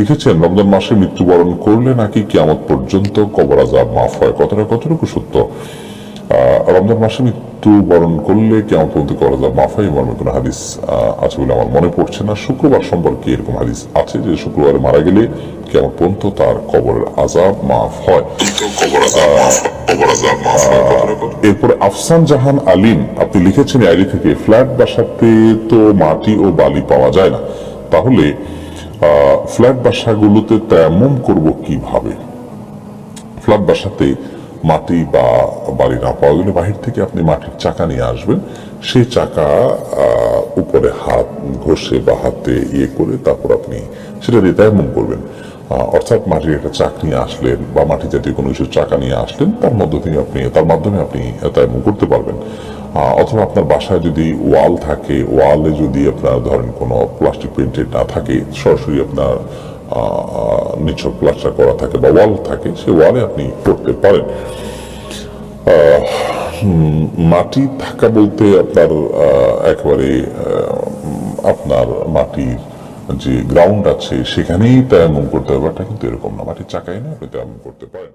লিখেছেন রমজান মাসে মৃত্যুবরণ করলে নাকি কিয়ামত পর্যন্ত কবর আজাব মাফ হয়? কতটা কতটুকু সত্য? রমজান মাসে মৃত্যুবরণ করলে কেমন পর্যন্ত কবর আজাব মাফ হয় মর্মে কোনো হাদিস আছে বলে আমার মনে পড়ছে না। শুক্রবার সম্পর্কে এরকম হাদিস আছে যে শুক্রবারে মারা গেলে কেমন পর্যন্ত তার কবরের আজাব মাফ হয়। এরপরে আফসান জাহান আলিম আপনি লিখেছেন আইডি থেকে ফ্ল্যাট বাসাতে তো মাটি ও বালি পাওয়া যায় না। তাহলে ফ্ল্যাট বাসাগুলোতে তেমন করব কীভাবে? ফ্ল্যাট বাসাতে মাটি বা বাড়ি না পাওয়া গেলে বাহির থেকে আপনি মাটির চাকা নিয়ে আসবেন। সেই চাকা উপরে হাত ঘষে বা হাতে ইয়ে করে তারপর আপনি সেটা দিয়ে তেমন করবেন। অর্থাৎ মাটির একটা চাক নিয়ে আসলেন বা মাটি জাতীয় কোনো কিছু চাকা নিয়ে আসলেন, তার মধ্য থেকে আপনি, তার মাধ্যমে আপনি তেমন করতে পারবেন। অথবা আপনার বাসায় যদি ওয়াল থাকে, ওয়ালে যদি আপনার ধরেন কোনো প্লাস্টিক প্রিন্টেড না থাকে, সরাসরি আপনার নিচক প্লাস্টার করা থাকে বা ওয়াল থাকে সে ওয়ালে আপনি করতে পারেন। মাটি থাকা বলতে আপনার একেবারে আপনার মাটির যে গ্রাউন্ড আছে, সেখানেই তেমন করতে হবে ব্যাপারটা কিন্তু এরকম না। মাটির চাকায় না, আপনি তেমন করতে পারেন।